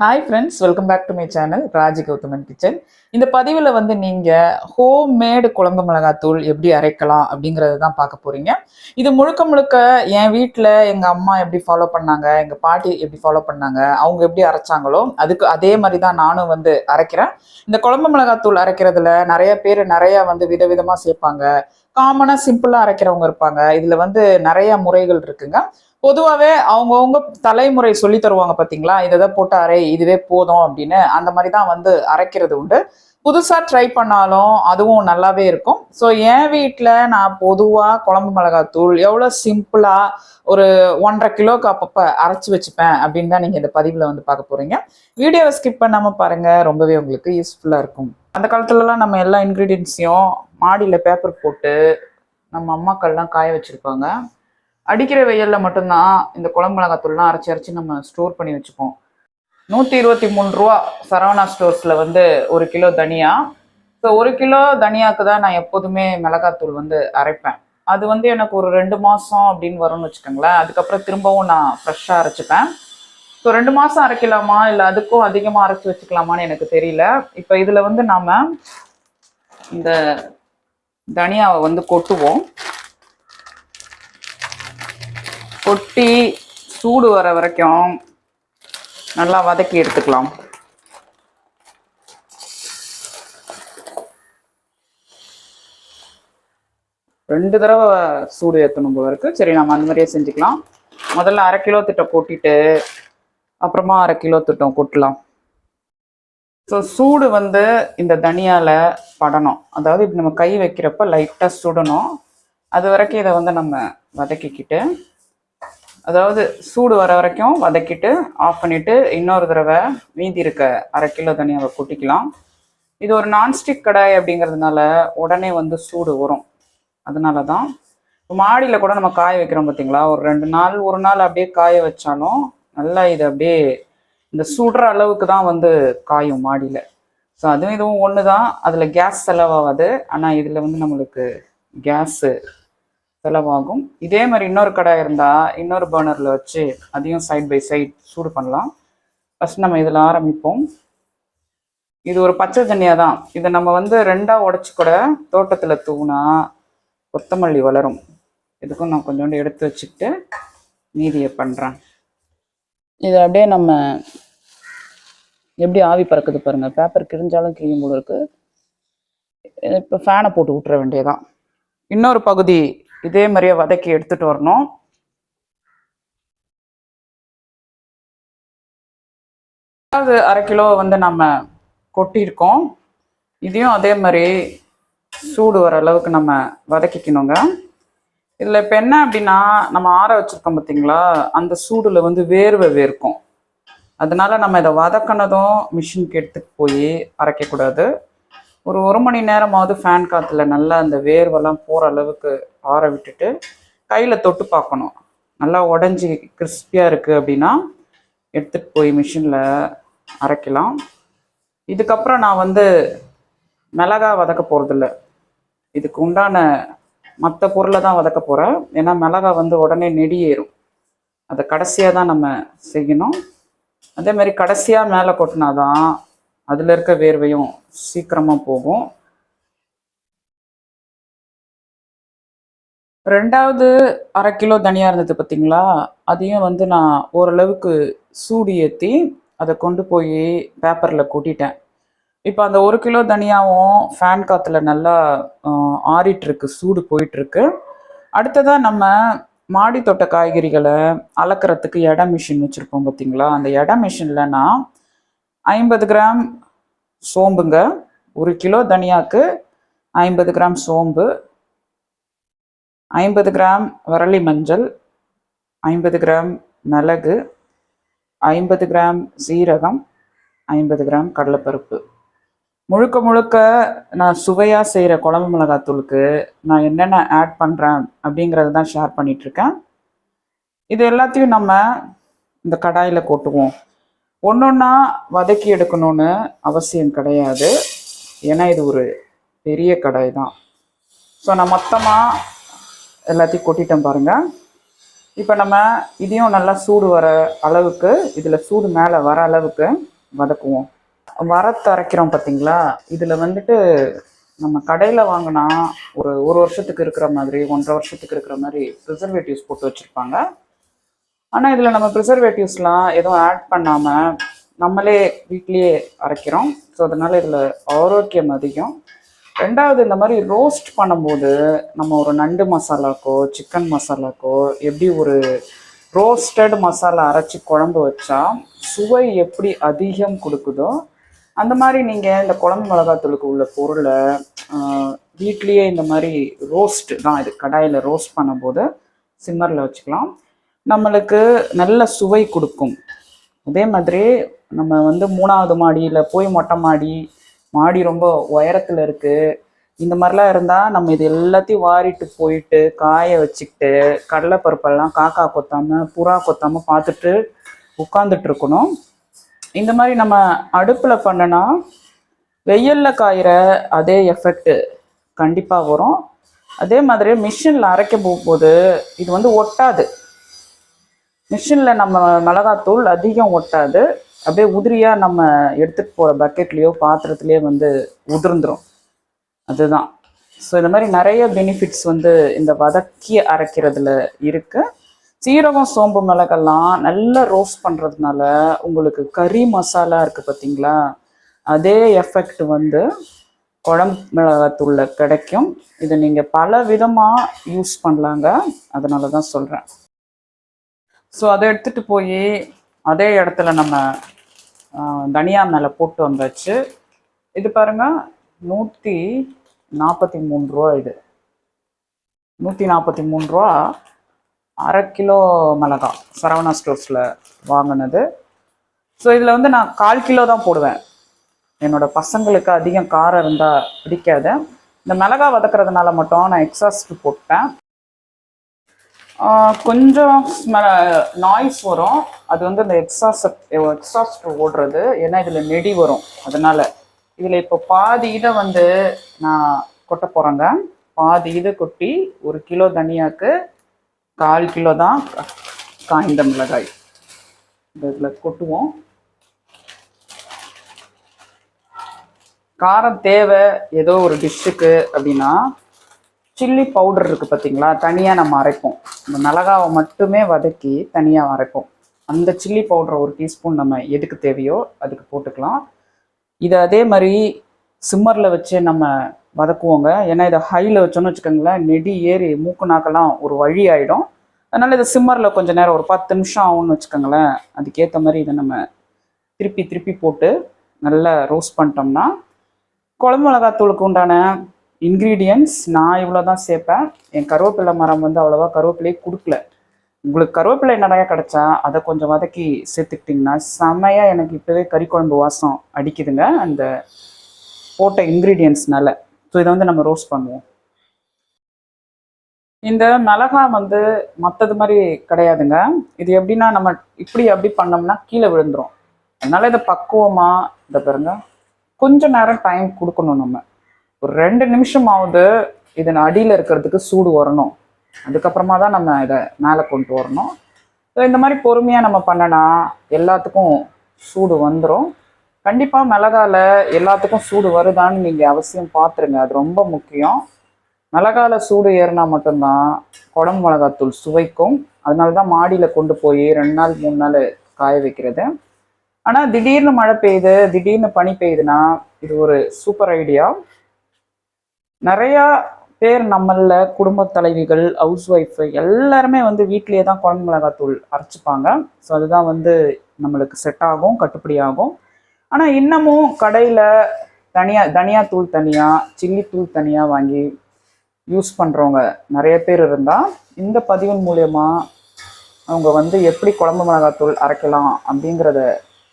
Hi friends welcome back to my channel Raji Gowthaman kitchen இந்த பதிவில் வந்து நீங்கள் ஹோம் மேடு குழம்பு மிளகாத்தூள் எப்படி அரைக்கலாம் அப்படிங்கிறத தான் பார்க்க போகிறீங்க இது முழுக்க முழுக்க என் வீட்டில் எங்கள் அம்மா எப்படி ஃபாலோ பண்ணாங்க எங்கள் பாட்டி எப்படி ஃபாலோ பண்ணாங்க அவங்க எப்படி அரைச்சாங்களோ அதுக்கு அதே மாதிரி தான் நானும் வந்து அரைக்கிறேன். இந்த குழம்பு மிளகாத்தூள் அரைக்கிறதுல நிறைய பேர் நிறைய வந்து விதவிதமாக சேர்ப்பாங்க. காமனாக சிம்பிளாக அரைக்கிறவங்க இருப்பாங்க. இதில் வந்து நிறைய முறைகள் இருக்குங்க. பொதுவாகவே அவங்கவுங்க தலைமுறை சொல்லி தருவாங்க பார்த்தீங்களா இதை தான் போட்டு அரை இதுவே போதும் அப்படின்னு அந்த மாதிரி தான் வந்து அரைக்கிறது உண்டு. புதுசாக ட்ரை பண்ணாலும் அதுவும் நல்லாவே இருக்கும். ஸோ என் வீட்டில் நான் பொதுவாக குழம்பு மிளகாத்தூள் எவ்வளோ சிம்பிளாக ஒரு ஒன்றரை கிலோக்கு அப்பப்போ அரைச்சி வச்சுப்பேன் அப்படின்னு தான் நீங்கள் இந்த பதிவில் வந்து பார்க்க போகிறீங்க வீடியோவை ஸ்கிப் பண்ணாமல் பாருங்கள் ரொம்பவே உங்களுக்கு யூஸ்ஃபுல்லாக இருக்கும். அந்த காலத்துலலாம் நம்ம எல்லா இன்க்ரீடியன்ஸையும் மாடியில் பேப்பர் போட்டு நம்ம அம்மாக்கள்லாம் காய வச்சுருப்பாங்க. அடிக்கிற வெயிலில் மட்டும்தான் இந்த குழம்பு மிளகாத்தூள்லாம் அரைச்சி அரைச்சி நம்ம ஸ்டோர் பண்ணி வச்சுப்போம். நூற்றி இருபத்தி மூணு ரூபா சரவணா ஸ்டோர்ஸில் வந்து ஒரு கிலோ தனியா. ஸோ ஒரு கிலோ தனியாக்கு தான் நான் எப்போதுமே மிளகாத்தூள் வந்து அரைப்பேன். அது வந்து எனக்கு ஒரு ரெண்டு மாதம் அப்படின்னு வரும்னு வச்சுக்கோங்களேன். அதுக்கப்புறம் திரும்பவும் நான் ஃப்ரெஷ்ஷாக அரைச்சிப்பேன். ஸோ ரெண்டு மாதம் அரைக்கலாமா? இல்லை அதுக்கும் அதிகமாக அரைச்சி வச்சுக்கலாமான்னு எனக்கு தெரியல. இப்போ இதில் வந்து நாம் இந்த தனியாவை வந்து கொட்டுவோம். கொட்டி சூடு வர வரைக்கும் நல்லா வதக்கி எடுத்துக்கலாம். ரெண்டு தடவை சூடு ஏற்றணும் போல இருக்கு. சரி நம்ம அந்த மாதிரியே செஞ்சுக்கலாம். முதல்ல அரை கிலோ திட்டம் கொட்டிட்டு அப்புறமா அரை கிலோ திட்டம் கொட்டலாம். ஸோ சூடு வந்து இந்த தனியால படணும். அதாவது இப்போ நம்ம கை வைக்கிறப்ப லைட்டாக சுடணும். அது வரைக்கும் இதை வந்து நம்ம வதக்கிக்கிட்டு அதாவது சூடு வர வரைக்கும் வதக்கிட்டு ஆஃப் பண்ணிவிட்டு இன்னொரு தடவை மீதி இருக்க அரை கிலோ தனியாவை கொட்டிக்கலாம். இது ஒரு நான்ஸ்டிக் கடாய் அப்படிங்கிறதுனால உடனே வந்து சூடு வரும். அதனால தான் இப்போ மாடியில் கூட நம்ம காய வைக்கிறோம் பார்த்தீங்களா ஒரு ரெண்டு நாள் ஒரு நாள் அப்படியே காய வச்சாலும் நல்லா இது அப்படியே இந்த சுடுற அளவுக்கு தான் வந்து காயும் மாடியில். ஸோ அதுவும் இதுவும் ஒன்று தான் அதில் கேஸ் செலவாகாது. ஆனால் இதில் வந்து நம்மளுக்கு கேஸு செலவாகும். இதே மாதிரி இன்னொரு கடாய் இருந்தால் இன்னொரு பர்னரில் வச்சு அதையும் சைட் பை சைட் சூடு பண்ணலாம். ஃபஸ்ட் நம்ம இதில் ஆரம்பிப்போம். இது ஒரு பச்சை தண்ணியாக தான். இதை நம்ம வந்து ரெண்டாக உடச்சி கூட தோட்டத்தில் தூணா கொத்தமல்லி வளரும். இதுக்கும் நான் கொஞ்சோண்டு எடுத்து வச்சுக்கிட்டு மீதியை பண்ணுறேன் இது அப்படியே நம்ம எப்படி ஆவி பறக்குது பாருங்கள் பேப்பர் கிழிஞ்சாலும் கிழியும் போல இருக்குது இப்போ ஃபேனை போட்டு விட்டுற வேண்டியதான் இன்னொரு பகுதி இதே மாதிரியே வதக்கி எடுத்துட்டு வரணும். அது அரை கிலோ வந்து நம்ம கொட்டியிருக்கோம். இதையும் அதே மாதிரி சூடு வர அளவுக்கு நம்ம வதக்கிக்கணுங்க. இதில் இப்போ என்ன அப்படின்னா நம்ம ஆற வச்சுருக்கோம் பார்த்தீங்களா அந்த சூடில் வந்து வேர்வை வேர்க்கும். அதனால நம்ம இதை வதக்கினதும் மிஷினுக்கு எடுத்துட்டு போய் அரைக்கக்கூடாது. ஒரு ஒரு மணி நேரமாவது ஃபேன் காற்றுல நல்லா அந்த வேர்வெல்லாம் போகிற அளவுக்கு ஆற விட்டுட்டு கையில் தொட்டு பார்க்கணும். நல்லா உடஞ்சி கிறிஸ்பியாக இருக்குது அப்படின்னா எடுத்துகிட்டு போய் மிஷினில் அரைக்கலாம். இதுக்கப்புறம் நான் வந்து மிளகா வதக்க போகிறதில்ல இதுக்கு உண்டான மற்ற பொருளை தான் வதக்க போகிறேன் ஏன்னா மிளகா வந்து உடனே நெடியேறும் அதை கடைசியாக தான் நம்ம செய்யணும். அதே மாதிரி கடைசியாக மேலே கொட்டினாதான் அதில் இருக்க வேர்வையும் சீக்கிரமாக போகும். ரெண்டாவது அரை கிலோ தனியாக இருந்தது பார்த்தீங்களா அதையும் வந்து நான் ஓரளவுக்கு சூடு ஏற்றி அதை கொண்டு போய் பேப்பரில் கூட்டிட்டேன். இப்போ அந்த ஒரு கிலோ தனியாவும் ஃபேன் காற்றுல நல்லா ஆறிட்டுருக்கு சூடு போயிட்டுருக்கு. அடுத்ததாக நம்ம மாடி தோட்ட காய்கறிகளை அளக்கிறதுக்கு எடை மிஷின் வச்சுருப்போம் பார்த்தீங்களா அந்த எடை மிஷினில் நான் ஐம்பது கிராம் சோம்புங்க ஒரு கிலோ தனியாக்கு ஐம்பது கிராம் சோம்பு ஐம்பது கிராம் வரலி மஞ்சள் ஐம்பது கிராம் மிளகு ஐம்பது கிராம் சீரகம் ஐம்பது கிராம் கடலைப்பருப்பு. முழுக்க முழுக்க நான் சுவையாக செய்கிற குழம்பு மிளகாத்தூளுக்கு நான் என்னென்ன ஆட் பண்ணுறேன் அப்படிங்கிறத தான் ஷேர் பண்ணிகிட்ருக்கேன் இது எல்லாத்தையும் நம்ம இந்த கடாயில் கொட்டுவோம். ஒன்று ஒன்றா வதக்கி எடுக்கணும்னு அவசியம் கிடையாது. ஏன்னா இது ஒரு பெரிய கடாய் தான். ஸோ நான் மொத்தமாக எல்லாத்தையும் கொட்டிட்டோம் பாருங்கள் இப்போ நம்ம இதையும் நல்லா சூடு வர அளவுக்கு இதில் சூடு மேலே வர அளவுக்கு வதக்குவோம். வரத்து அரைக்கிறோம் பார்த்தீங்களா இதில் வந்துட்டு நம்ம கடையில் வாங்கினா ஒரு ஒரு வருஷத்துக்கு இருக்கிற மாதிரி ஒன்றரை வருஷத்துக்கு இருக்கிற மாதிரி ப்ரிசர்வேட்டிவ்ஸ் போட்டு வச்சுருப்பாங்க. ஆனால் இதில் நம்ம ப்ரிசர்வேட்டிவ்ஸ்லாம் எதுவும் ஆட் பண்ணாமல் நம்மளே வீட்லேயே அரைக்கிறோம். ஸோ அதனால் இதில் ஆரோக்கியம் அதிகம். ரெண்டாவது இந்த மாதிரி ரோஸ்ட் பண்ணும்போது நம்ம ஒரு நண்டு மசாலாக்கோ சிக்கன் மசாலாக்கோ எப்படி ஒரு ரோஸ்டட் மசாலா அரைச்சி குழம்பு வச்சா சுவை எப்படி அதிகம் கொடுக்குதோ அந்த மாதிரி நீங்கள் இந்த குழம்பு மிளகாத்தூளுக்கு உள்ள பொருளை வீட்லேயே இந்த மாதிரி ரோஸ்ட் தான் இது கடாயில் ரோஸ்ட் பண்ணும்போது சிம்மரில் வச்சுக்கலாம். நம்மளுக்கு நல்ல சுவை கொடுக்கும். அதே மாதிரி நம்ம வந்து மூணாவது மாடியில் போய் மொட்டை மாடி மாடி ரொம்ப உயரத்தில் இருக்குது இந்த மாதிரிலாம் இருந்தால் நம்ம இது எல்லாத்தையும் வாரிட்டு போயிட்டு காய வச்சுக்கிட்டு கடலைப்பருப்பெல்லாம் காக்கா கொத்தாமல் புறா கொத்தாமல் பார்த்துட்டு உட்காந்துட்டு இருக்கணும். இந்த மாதிரி நம்ம அடுப்பில் பண்ணனா வெயிலில் காயிற அதே எஃபெக்ட் கண்டிப்பாக வரும். அதே மாதிரி மிஷினில் அரைக்க போகும்போது இது வந்து ஒட்டாது. மிஷினில் நம்ம மிளகாத்தூள் அதிகம் ஒட்டாது. அப்படியே உதிரியாக நம்ம எடுத்துகிட்டு போகிற பக்கெட்லேயோ பாத்திரத்துலேயோ வந்து உதிர்ந்துரும். அதுதான். ஸோ இந்த மாதிரி நிறைய பெனிஃபிட்ஸ் வந்து இந்த வதக்கி அரைக்கிறதுல இருக்கு. சீரகம் சோம்பு மிளகெல்லாம் நல்லா ரோஸ்ட் பண்ணுறதுனால உங்களுக்கு கறி மசாலா இருக்குது பார்த்தீங்களா அதே எஃபெக்ட் வந்து குழம்பு மிளகாத்தூள்ல கிடைக்கும். இதை நீங்கள் பல விதமாக யூஸ் பண்ணலாங்க. அதனால தான் சொல்கிறேன் ஸோ அதை எடுத்துகிட்டு போய் அதே இடத்துல நம்ம தனியா மேலே போட்டு வந்தாச்சு இது பாருங்க நூற்றி நாற்பத்தி மூணு ரூபா இது. நூற்றி நாற்பத்தி மூணு ரூபா அரை கிலோ மிளகா சரவணா ஸ்டோர்ஸில் வாங்கினது. ஸோ இதில் வந்து நான் கால் கிலோ தான் போடுவேன். என்னோட பசங்களுக்கு அதிகம் காரம் இருந்தால் பிடிக்காது. இந்த மிளகா வதக்குறதுனால மட்டும் நான் எக்ஸாஸ்ட் போட்டேன் கொஞ்சம் கொஞ்சம் நாய்ஸ் வரும். அது வந்து இந்த எக்ஸாஸ்ட் எக்ஸாஸ்ட் ஓடுறது. ஏன்னா இதில் நெடி வரும். அதனால் இதில் இப்போ பாதி இதை வந்து நான் கொட்ட போகிறேங்க பாதி இதை கொட்டி ஒரு கிலோ தனியாக்கு கால் கிலோ தான் காய்ந்த மிளகாய். இந்த இதில் கொட்டுவோம். காரம் தேவை. ஏதோ ஒரு டிஷ்ஷுக்கு அப்படின்னா சில்லி பவுடர் இருக்குது பார்த்தீங்களா தனியாக நம்ம அரைப்போம். இந்த மிளகாவை மட்டுமே வதக்கி தனியாக அரைப்போம். அந்த சில்லி பவுடரை ஒரு டீஸ்பூன் நம்ம எதுக்கு தேவையோ அதுக்கு போட்டுக்கலாம். இதை அதே மாதிரி சிம்மரில் வச்சு நம்ம வதக்குவோங்க. ஏன்னா இதை ஹையில் வச்சோன்னு வச்சுக்கோங்களேன் நெடி ஏறி மூக்கு நாக்கெல்லாம் ஒரு வழி ஆகிடும் அதனால் இதை சிம்மரில் கொஞ்சம் நேரம் ஒரு பத்து நிமிஷம் ஆகும்னு வச்சுக்கோங்களேன். அதுக்கேற்ற மாதிரி இதை நம்ம திருப்பி திருப்பி போட்டு நல்லா ரோஸ்ட் பண்ணிட்டோம்னா குழம்பு மிளகாத்தூளுக்கு உண்டான இன்க்ரீடியன்ஸ் நான் இவ்வளோ தான் சேர்ப்பேன். என் கருவேப்பிலை மரம் வந்து அவ்வளோவா கருவேப்பிலையே கொடுக்கல. உங்களுக்கு கருவேப்பிலை நிறையா கிடச்சா அதை கொஞ்சம் வதக்கி சேர்த்துக்கிட்டிங்கன்னா செமையாக எனக்கு இப்போவே கறி குழம்பு வாசம் அடிக்குதுங்க. அந்த போட்ட இன்க்ரீடியன்ஸ்னால ஸோ இதை வந்து நம்ம ரோஸ்ட் பண்ணுவோம். இந்த மிளகா வந்து மற்றது மாதிரி கிடையாதுங்க. இது எப்படின்னா நம்ம இப்படி அப்படி பண்ணோம்னா கீழே விழுந்துரும். அதனால இதை பக்குவமாக இதை பாருங்க. கொஞ்சம் நேரம் டைம் கொடுக்கணும் நம்ம. ஒரு ரெண்டு நிமிஷமாவது இதன் அடியில் இருக்கிறதுக்கு சூடு வரணும். அதுக்கப்புறமா தான் நம்ம இதை மேலே கொண்டு வரணும். ஸோ இந்த மாதிரி பொறுமையாக நம்ம பண்ணனா எல்லாத்துக்கும் சூடு வந்துடும் கண்டிப்பாக மிளகால எல்லாத்துக்கும் சூடு வருதான்னு நீங்கள் அவசியம் பார்த்துருங்க அது ரொம்ப முக்கியம். மிளகால சூடு ஏறினா மட்டும்தான் குடம்பு மிளகாத்தூள் சுவைக்கும். அதனால தான் மாடியில் கொண்டு போய் ரெண்டு நாள் மூணு நாள் காய வைக்கிறது. ஆனால் திடீர்னு மழை பெய்யுது திடீர்னு பனி பெய்யுதுன்னா இது ஒரு சூப்பர் ஐடியா. நிறையா பேர் நம்மள குடும்ப தலைவிகள் ஹவுஸ் ஒய்ஃபு எல்லாருமே வந்து வீட்டிலேயே தான் குழம்பு மிளகாத்தூள் அரைச்சிப்பாங்க. ஸோ அதுதான் வந்து நம்மளுக்கு செட் ஆகும் கட்டுப்படி ஆகும். ஆனால் இன்னமும் கடையில் தனியாக தனியாத்தூள் தனியாக சில்லி தூள் தனியாக வாங்கி யூஸ் பண்ணுறவங்க நிறைய பேர் இருந்தால் இந்த பதிவின் மூலயமா அவங்க வந்து எப்படி குழம்பு மிளகாத்தூள் அரைக்கலாம் அப்படிங்கிறத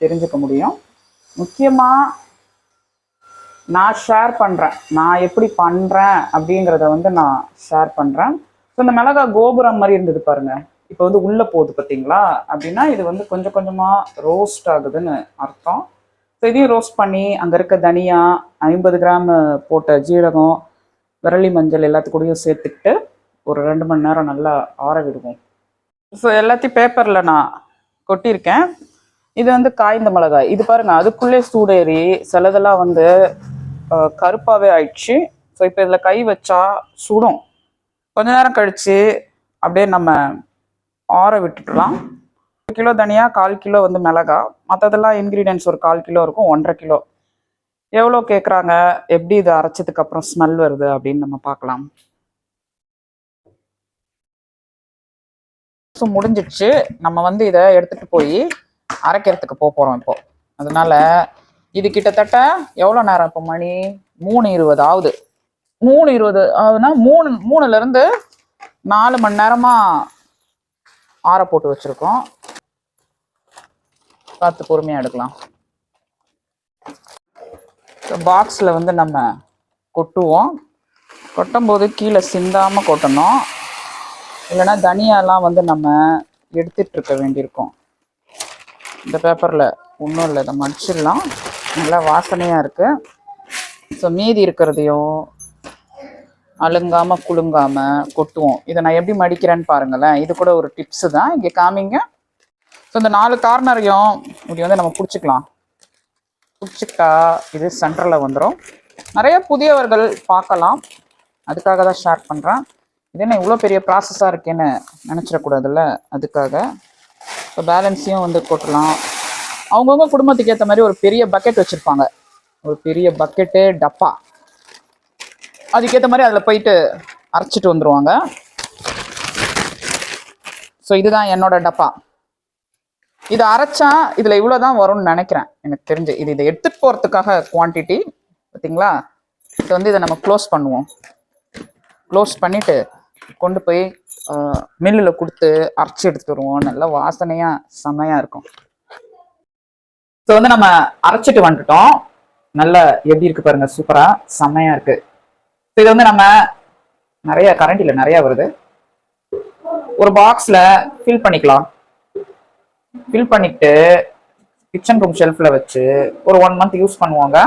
தெரிஞ்சுக்க முடியும். முக்கியமாக நான் ஷேர் பண்ணுறேன் நான் எப்படி பண்ணுறேன் அப்படிங்கிறத வந்து நான் ஷேர் பண்ணுறேன் ஸோ இந்த மிளகா கோபுரம் மாதிரி இருந்தது பாருங்க. இப்போ வந்து உள்ளே போகுது பார்த்தீங்களா? அப்படின்னா இது வந்து கொஞ்சம் கொஞ்சமாக ரோஸ்ட் ஆகுதுன்னு அர்த்தம். ஸோ இதையும் ரோஸ்ட் பண்ணி அங்கே இருக்க தனியா ஐம்பது கிராம் போட்ட ஜீரகம் விரலி மஞ்சள் எல்லாத்துக்கூடையும் சேர்த்துக்கிட்டு ஒரு ரெண்டு மணி நேரம் நல்லா ஆற விடுவோம். ஸோ எல்லாத்தையும் பேப்பரில் நான் கொட்டியிருக்கேன். இது வந்து காய்ந்த மிளகாய். இது பாருங்க அதுக்குள்ளே சூடேறி சிலதெல்லாம் வந்து கருப்பாகவே ஆயிடுச்சு. ஸோ இப்போ இதில் கை வச்சா சுடும். கொஞ்ச நேரம் கழித்து அப்படியே நம்ம ஆற விட்டுடலாம். ஒரு கிலோ தனியாக கால் கிலோ வந்து மிளகா. மற்றதெல்லாம் இன்க்ரீடியன்ஸ் ஒரு கால் கிலோ இருக்கும் ஒன்றரை கிலோ. எவ்வளோ கேட்குறாங்க எப்படி இது அரைச்சதுக்கு அப்புறம் ஸ்மெல் வருது அப்படின்னு நம்ம பார்க்கலாம். ஸோ முடிஞ்சிடுச்சு. நம்ம வந்து இதை எடுத்துகிட்டு போய் அரைக்கிறதுக்கு போக போகிறோம் இப்போ. அதனால இது கிட்டத்தட்ட எவ்வளோ நேரம் இப்போ மணி? மூணு இருபது ஆகுது. மூணு இருபது ஆகுதுன்னா மூணு மூணுலேருந்து நாலு மணி நேரமாக ஆற போட்டு வச்சுருக்கோம். பார்த்து பொறுமையாக எடுக்கலாம். பாக்ஸில் வந்து நம்ம கொட்டுவோம். கொட்டும்போது கீழே சிந்தாமல் கொட்டணும். இல்லைன்னா தனியாலாம் வந்து நம்ம எடுத்துட்டு இருக்க வேண்டியிருக்கும். இந்த பேப்பரில் ஒன்றும் இல்லை இதை மடிச்சிடலாம். நல்லா வாசனையாக இருக்குது ஸோ மீதி இருக்கிறதையும் அழுங்காமல் குலுங்காமல் கொட்டுவோம். இதை நான் எப்படி மடிக்கிறேன்னு பாருங்களேன். இது கூட ஒரு டிப்ஸு தான். இங்கே காமிங்க. ஸோ இந்த நாலு கார்னரையும் இப்படி வந்து நம்ம பிடிச்சிக்கலாம். பிடிச்சிக்கிட்டா இது சென்டரில் வந்துடும் நிறைய புதியவர்கள் பார்க்கலாம். அதுக்காக தான் ஷேர் பண்ணுறேன் இது என்ன இவ்வளோ பெரிய ப்ராசஸாக இருக்கேன்னு நினச்சிடக்கூடாதுல்ல? அதுக்காக. ஸோ பேலன்ஸையும் வந்து கொட்டலாம். அவங்கவுங்க குடும்பத்துக்கு ஏற்ற மாதிரி ஒரு பெரிய பக்கெட் வச்சுருப்பாங்க. ஒரு பெரிய பக்கெட்டு டப்பா. அதுக்கேற்ற மாதிரி அதில் போயிட்டு அரைச்சிட்டு வந்துடுவாங்க ஸோ இதுதான் என்னோட டப்பா. இது அரைச்சா இதில் இவ்வளோ தான் வரும்னு நினைக்கிறேன். எனக்கு தெரிஞ்சு. இது இதை எடுத்துகிட்டு போகிறதுக்காக குவான்டிட்டி பார்த்தீங்களா இது வந்து இதை நம்ம க்ளோஸ் பண்ணுவோம். க்ளோஸ் பண்ணிவிட்டு கொண்டு போய் மில்லில் கொடுத்து அரைச்சி எடுத்துட்டு வருவோம். நல்ல வாசனையாக செமையாக இருக்கும். ஸோ வந்து நம்ம அரைச்சிட்டு வந்துட்டோம். நல்ல எப்படி இருக்கு பாருங்க சூப்பராக செம்மையா இருக்கு. ஸோ இது வந்து நம்ம நிறைய கரண்டில் நிறைய வருது. ஒரு பாக்ஸில் ஃபில் பண்ணிக்கலாம். ஃபில் பண்ணிட்டு கிச்சன் ரூம் ஷெல்ஃபில் வச்சு ஒரு ஒன் மந்த் யூஸ் பண்ணுவாங்க.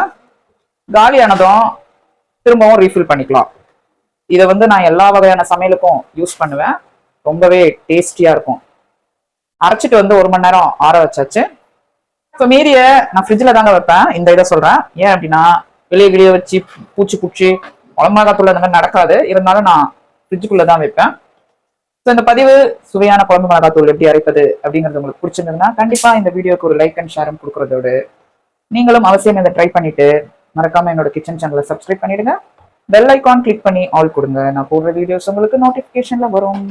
காலியானதும் திரும்பவும் ரீஃபில் பண்ணிக்கலாம். இதை வந்து நான் எல்லா வகையான சமையலுக்கும் யூஸ் பண்ணுவேன். ரொம்பவே டேஸ்டியாக இருக்கும். அரைச்சிட்டு வந்து ஒரு மணி நேரம் ஆற வச்சாச்சு. ஸோ மீறிய நான் ஃப்ரிட்ஜில் தாங்க வைப்பேன். இந்த இதை சொல்கிறேன் ஏன் அப்படின்னா வெளியே வெளியே வச்சு பூச்சி பூச்சி குழம்புமிளகாத்தூள் அந்த மாதிரி நடக்காது. இருந்தாலும் நான் ஃப்ரிட்ஜுக்குள்ளே தான் வைப்பேன். ஸோ இந்த பதிவு சுவையான குழம்பு மிளகாத்தூள் எப்படி அரைப்பது அப்படிங்கிறது உங்களுக்கு பிடிச்சிருந்ததுன்னா கண்டிப்பாக இந்த வீடியோக்கு ஒரு லைக் அண்ட் ஷேரும் கொடுக்குறதோடு நீங்களும் அவசியம் இதை ட்ரை பண்ணிட்டு மறக்காமல் என்னோட கிச்சன் சேனலை சப்ஸ்கிரைப் பண்ணிடுங்க. பெல் ஐக்கான் கிளிக் பண்ணி ஆல் கொடுங்க. நான் போடுற வீடியோஸ் உங்களுக்கு நோட்டிஃபிகேஷனில் வரும்.